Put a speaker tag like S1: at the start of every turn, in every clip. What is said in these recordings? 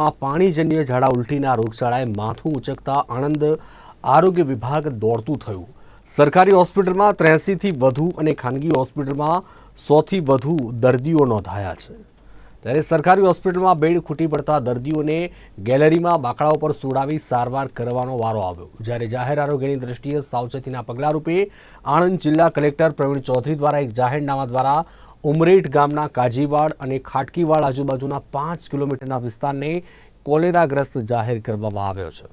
S1: આ પાણીજન્ય ઝાડા ઉલટીના રોગચાળાએ માથું ઉચકતા આણંદ આરોગ્ય વિભાગ દોડતું થયું. સરકારી હોસ્પિટલમાં ત્ર્યાસીથી વધુ અને ખાનગી હોસ્પિટલમાં સોથી વધુ દર્દીઓ નોંધાયા છે. ત્યારે સરકારી હોસ્પિટલમાં બેડ ખૂટી પડતા દર્દીઓને ગેલેરીમાં બાકડા ઉપર સુડાવી સારવાર કરવાનો વારો આવ્યો. જ્યારે જાહેર આરોગ્યની દ્રષ્ટિએ સાવચેતીના પગલા રૂપે આણંદ જિલ્લા કલેક્ટર પ્રવીણ ચૌધરી દ્વારા એક જાહેરનામા દ્વારા ઉમરેઠ ગામના કાજીવાડ અને ખાટકીવાડ આજુબાજુના પાંચ કિલોમીટરના વિસ્તારને કોલેરાગ્રસ્ત જાહેર કરવામાં આવ્યો છે.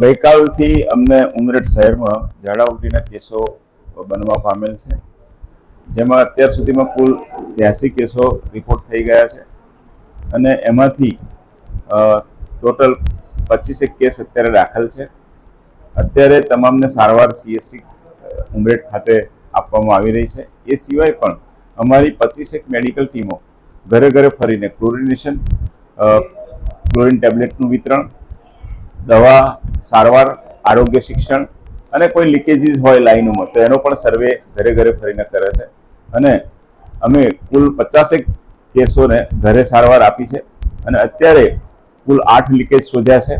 S2: ગઈકાલથી અમને ઉમરેઠ શહેરમાં ઝાડા ઉલટીના કેસો બનવા પામેલ છે. જેમાં અત્યાર સુધીમાં કુલ ત્યાસી કેસો રિપોર્ટ થઈ ગયા છે. અને એમાંથી ટોટલ પચીસેક કેસ અત્યારે દાખલ છે. અત્યારે તમામને સારવાર સીએસસી ઉમરેઠ ખાતે આપવામાં આવી રહી છે. એ સિવાય પણ અમારી પચીસેક મેડિકલ ટીમો ઘરે ઘરે ફરીને ક્લોરિનેશન ક્લોરિન ટેબ્લેટનું વિતરણ, દવા, સારવાર, આરોગ્ય શિક્ષણ અને કોઈ લીકેજીસ હોય લાઈનોમાં તો એનો પણ સર્વે ઘરે ઘરે ફરીને કરે છે. અને અમે કુલ પચાસેક કેસોને ઘરે સારવાર આપી છે અને અત્યારે કુલ આઠ લીકેજ શોધ્યા છે.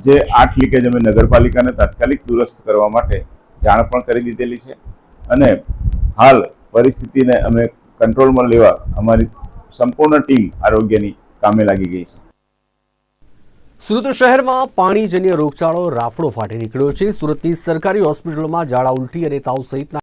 S2: જે આઠ લીકેજ અમે નગરપાલિકાને તાત્કાલિક દુરસ્ત કરવા માટે જાણ પણ કરી દીધેલી છે અને હાલ પરિસ્થિતિને અમે કંટ્રોલમાં લેવા અમારી સંપૂર્ણ ટીમ આરોગ્યની કામે લાગી ગઈ છે.
S1: સુરત શહેરમાં પાણીજન્ય રોગચાળો રાફડો ફાટી નીકળ્યો છે. સુરતની સરકારી હોસ્પિટલોમાં ઝાડા ઉલટી અને તાવ સહિતના